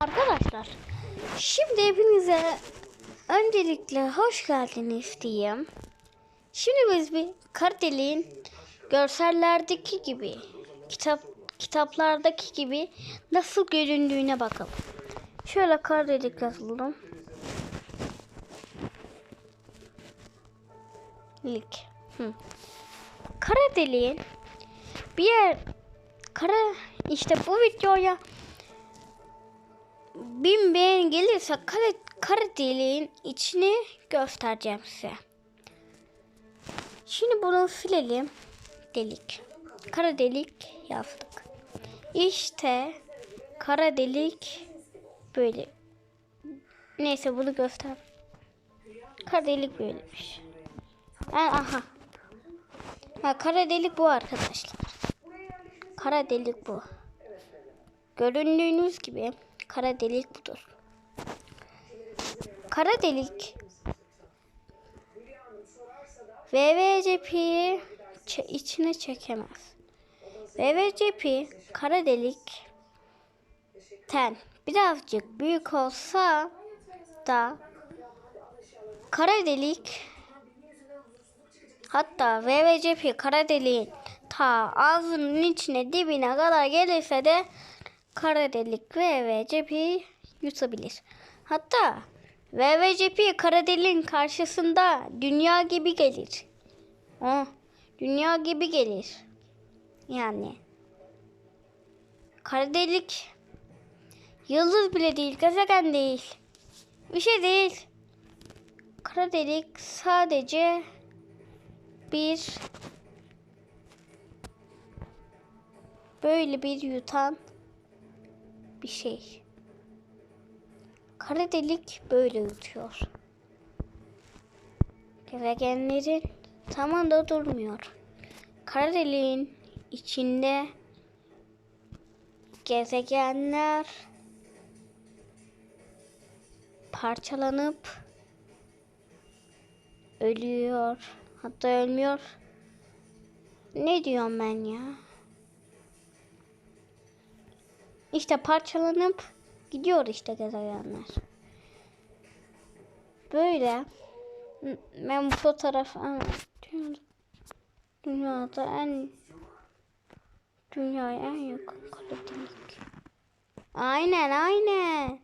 Arkadaşlar şimdi hepinize öncelikle hoş geldiniz diyeyim. Şimdi biz bir kara deliğin görsellerdeki gibi kitap kitaplardaki gibi nasıl göründüğüne bakalım. Şöyle kara delik yazalım. Lik. Kara deliğin bir yer kara işte bu videoya bin beğen gelirse kare, kare deliğin içini göstereceğim size. Şimdi bunu silelim. Delik. Kara delik yazdık. İşte kara delik böyle. Neyse bunu göster. Kara delik böylemiş. Ha, aha. Ha, kara delik bu arkadaşlar. Kara delik bu. Göründüğünüz gibi kara delik budur. Kara delik VVCP'yi içine çekemez. VVCP kara delik ten birazcık büyük olsa da kara delik hatta VVCP kara deliğin ta ağzının içine dibine kadar gelirse de kara delik VVCP'yi yutabilir. Hatta VVCP kara deliğin karşısında dünya gibi gelir. Oh, dünya gibi gelir. Yani kara delik yıldız bile değil, gezegen değil. Bir şey değil. Kara delik sadece bir böyle bir yutan bir şey. Kara delik böyle yutuyor. Gezegenlerin tamamında durmuyor. Kara deliğin içinde gezegenler parçalanıp ölüyor. Hatta ölmüyor. Ne diyorum ben ya? İşte parçalanıp gidiyor işte gezegenler. Böyle ben bu fotoğraf dünyada en dünyaya en yakın kara delik. Aynen aynen.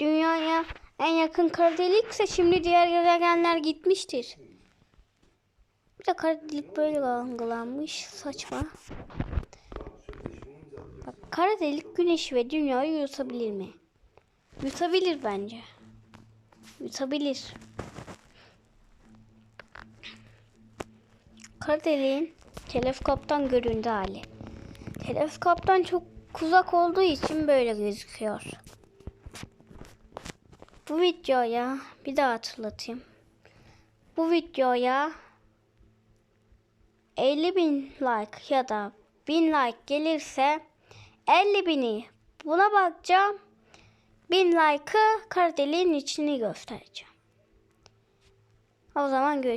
Dünyaya en yakın kara delikse şimdi diğer gezegenler gitmiştir. Bir de kara böyle algılanmış. Saçma. Kara delik güneş ve dünyayı yutabilir mi? Yutabilir bence. Yutabilir. Kara deliğin teleskoptan göründüğü hali. Teleskoptan çok uzak olduğu için böyle gözüküyor. Bu videoya bir daha hatırlatayım. Bu videoya 50 bin like ya da 1000 like gelirse 50 bini buna bakacağım. 1000 like'ı kara deliğin içini göstereceğim. O zaman görüşürüz.